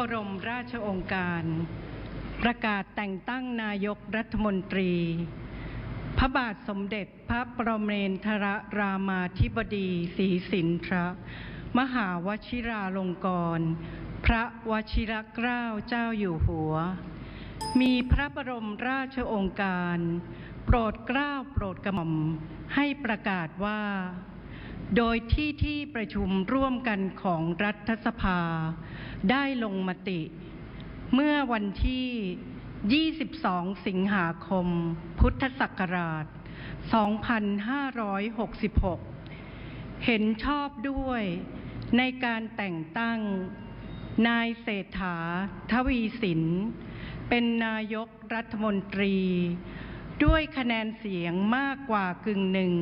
ระบรมราชองค์การ ประกาศแต่งตั้งนายกรัฐมนตรี พระบาทสมเด็จพระประเมนทรรามาธิบดีศรีสินทรมหาวชิราลงกรณพระวชิรเกล้าเจ้าอยู่หัว มีพระบรมราชองค์การ โปรดเกล้าโปรดกระหม่อมให้ประกาศว่า โดยที่ที่ประชุมร่วมกันของรัฐสภา ได้ลงมติ เมื่อวันที่ 22 สิงหาคม พุทธศักราช 2566 เห็นชอบด้วยในการแต่งตั้ง นายเศรษฐา ทวีสิน เป็นนายกรัฐมนตรี ด้วยคะแนนเสียงมากกว่ากึ่งหนึ่ง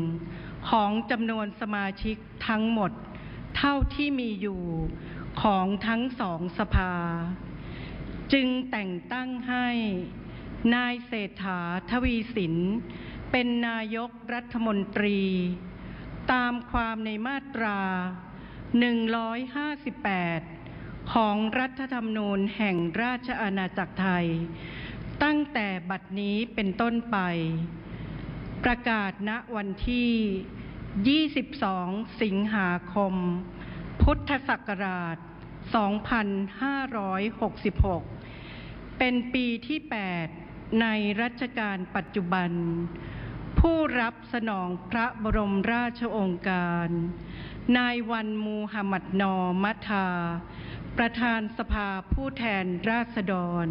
ของจำนวนสมาชิกทั้งหมด เท่าที่มีอยู่ของทั้งสองสภา จึงแต่งตั้งให้ นายเศรษฐาทวีสิน เป็นนายกรัฐมนตรี ตามความในมาตรา 158 ของรัฐธรรมนูญแห่งราชอาณาจักรไทย ตั้งแต่บัดนี้เป็นต้นไป ประกาศณวันที่ 22 สิงหาคม พุทธศักราช 2566 เป็นปีที่ 8 ในรัชกาลปัจจุบัน ผู้รับสนองพระบรมราชโองการ นายวันมูฮัมหมัดนอมัทา ประธานสภาผู้แทนราษฎร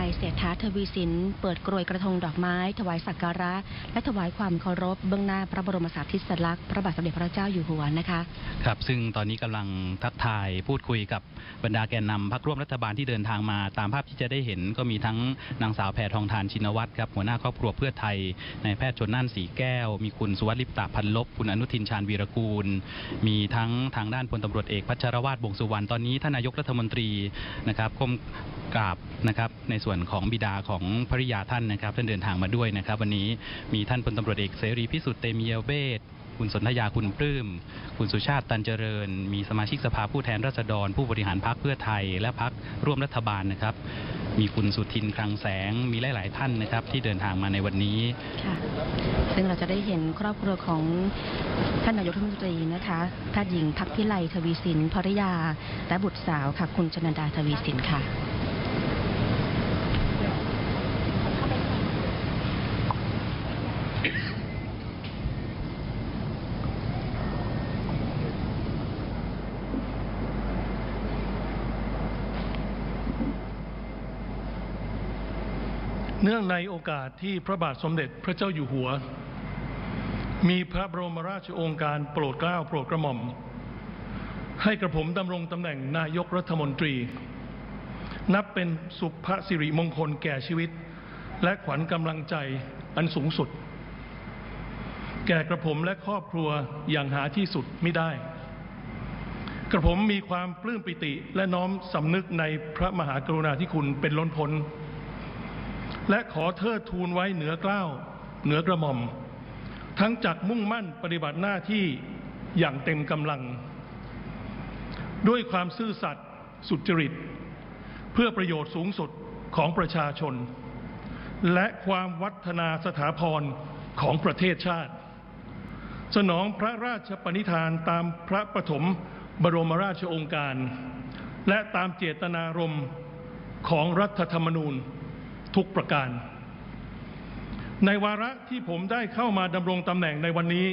ายเศรษฐาทวีสิน เปิดกรวยกระทงดอกไม้ ถวายสักการะ และถวายความเคารพ เบื้องหน้าพระบรมสารีริสลักษณ์พระบาทสมเด็จพระเจ้าอยู่หัวนะคะครับซึ่งตอนนี้กำลังทักทายพูดคุยกับบรรดาแกนนำพักร่วมรัฐบาลที่เดินทางมา ตามภาพที่จะได้เห็นก็มีทั้งนางสาวแพทองทานชินวัตรครับหัวหน้าครอบครัวเพื่อไทยนายแพทย์ชนน่านสีแก้ว มีคุณสุวัสดิ์ลิปตาพันลบคุณอนุทินชาญวีรกูล มีทั้งทางด้านพลตำรวจเอกพัชรวาทวงสุวรรณตอนนี้ท่านนายกรัฐมนตรีนะครับก้มกราบนะครับในส่วนวนของบิดาของภริยาท่านนะครับท่านเดินทางมาด้วยนะครับ วันนี้มีท่านพลตำรวจเอกเสรีพิสุทธิ์เตมียเวทคุณสนธยาคุณปลื้ม คุณสุชาติตันเจริญ มีสมาชิกสภาผู้แทนราษฎร ผู้บริหารพรรคเพื่อไทย และพรรคร่วมรัฐบาลนะครับ มีคุณสุทินคลังแสง มีหลาย ๆ ท่านนะครับ ที่เดินทางมาในวันนี้ซึ่งเราจะได้เห็นครอบครัวของท่านนายกรัฐมนตรีนะคะแพทย์หญิงพักพิไลทวีสินภริยา และบุตรสาวค่ะ คุณชนันดาทวีสินค่ะ เนื่องในโอกาสที่พระบาทสมเด็จพระเจ้าอยู่หัว มีพระบรมราชโองการโปรดเกล้าโปรดกระหม่อม ให้กระผมดำรงตำแหน่งนายกรัฐมนตรี นับเป็นสุภสิริมงคลแก่ชีวิต และขวัญกำลังใจอันสูงสุด แก่กระผมและครอบครัวอย่างหาที่สุดไม่ได้ กระผมมีความปลื้มปิติและน้อมสำนึกในพระมหากรุณาธิคุณเป็นล้นพ้น และขอเทิดทูนไว้เหนือเกล้าวเหนือกระหม่อม ทั้งจักมุ่งมั่นปฏิบัติหน้าที่อย่างเต็มกำลัง ด้วยความซื่อสัตย์สุจริตเพื่อพื่อประโยชน์สูงสุดของประชาชน และความวัฒนาสถาพรของประเทศชาติ สนองพระราชปณิธานตามพระปฐมบรมราชโองการ และตามเจตนารมณ์ของรัฐธรรมนูญ ทุกประการ ในวาระที่ผมได้เข้ามาดำรงตำแหน่งในวันนี้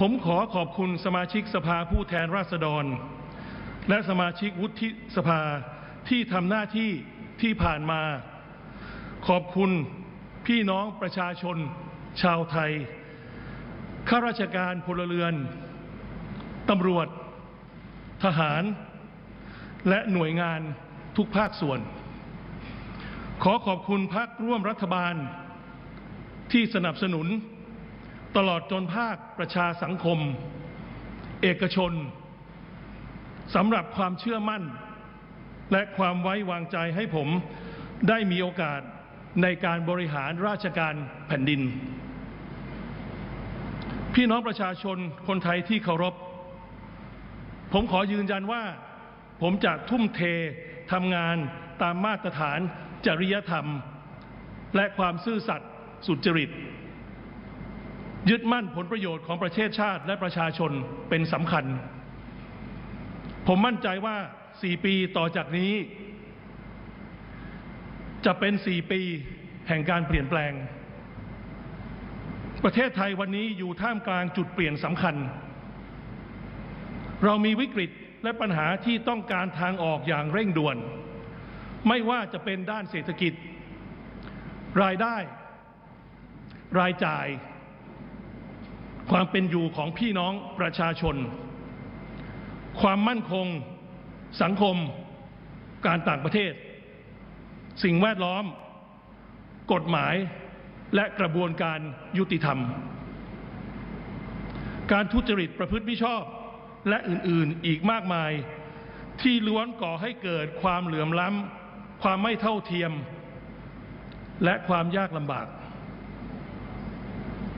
ผมขอขอบคุณสมาชิกสภาผู้แทนราษฎร และสมาชิกวุฒิสภาที่ทำหน้าที่ที่ผ่านมา ขอบคุณพี่น้องประชาชน ชาวไทยข้าราชการพลเรือนตำรวจ ทหาร และหน่วยงานทุกภาคส่วน ขอขอบคุณพักร่วมรัฐบาล ที่สนับสนุน ตลอดจนภาคประชาสังคม เอกชนสำหรับความเชื่อมั่น และความไว้วางใจให้ผมได้มีโอกาสในการบริหารราชการแผ่นดิน พี่น้องประชาชนคนไทยที่เคารพ ผมขอยืนยันว่า ผมจะทุ่มเททำงานตามมาตรฐาน จริยธรรม และความซื่อสัตย์สุจริต ยึดมั่นผลประโยชน์ของประเทศชาติและประชาชนเป็นสำคัญ ผมมั่นใจว่า 4 ปีต่อจากนี้ จะเป็น 4 ปีแห่งการเปลี่ยนแปลง ประเทศไทยวันนี้อยู่ท่ามกลางจุดเปลี่ยนสำคัญ เรามีวิกฤตและปัญหาที่ต้องการทางออกอย่างเร่งด่วน ไม่ว่าจะเป็นด้านเศรษฐกิจ รายได้ รายจ่าย ความเป็นอยู่ของพี่น้องประชาชน ความมั่นคง สังคม การต่างประเทศ สิ่งแวดล้อม กฎหมายและกระบวนการยุติธรรม การทุจริตประพฤติมิชอบและอื่นๆอีกมากมายที่ล้วนก่อให้เกิดความเหลื่อมล้ำ ความไม่เท่าเทียม และความยากลำบาก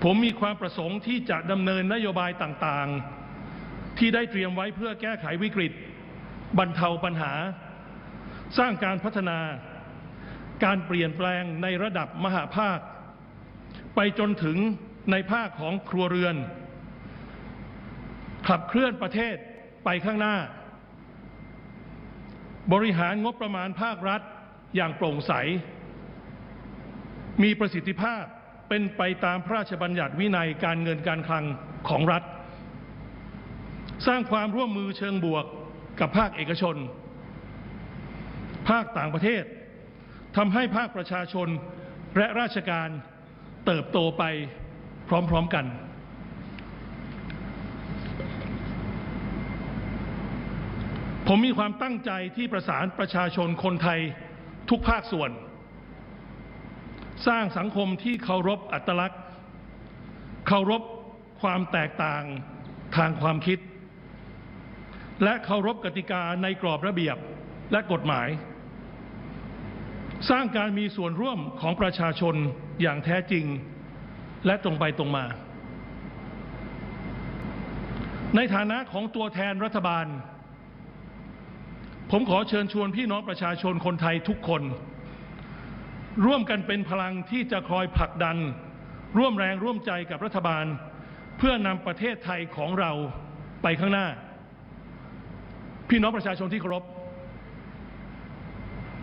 ผมมีความประสงค์ที่จะดำเนินนโยบายต่างๆ ที่ได้เตรียมไว้เพื่อแก้ไขวิกฤต บรรเทาปัญหา สร้างการพัฒนา การเปลี่ยนแปลงในระดับมหาภาค ไปจนถึงในภาคของครัวเรือน ขับเคลื่อนประเทศไปข้างหน้าบริหารงบประมาณภาครัฐ อย่างโปร่งใส มีประสิทธิภาพเป็นไปตามพระราชบัญญัติวินัยการเงินการคลังของรัฐ สร้างความร่วมมือเชิงบวกกับภาคเอกชน ภาคต่างประเทศทำให้ภาคประชาชนและราชการเติบโตไปพร้อมๆกัน ผมมีความตั้งใจที่ประสานประชาชนคนไทย ทุกภาคส่วน สร้างสังคมที่เคารพอัตลักษณ์ เคารพความแตกต่างทางความคิด และเคารพกติกาในกรอบระเบียบและกฎหมาย สร้างการมีส่วนร่วมของประชาชนอย่างแท้จริง และตรงไปตรงมา ในฐานะของตัวแทนรัฐบาล ผมขอเชิญชวนพี่น้องประชาชนคนไทยทุกคน ร่วมกันเป็นพลังที่จะคอยผลักดัน ร่วมแรงร่วมใจกับรัฐบาล เพื่อนำประเทศไทยของเราไปข้างหน้า พี่น้องประชาชนที่เคารพ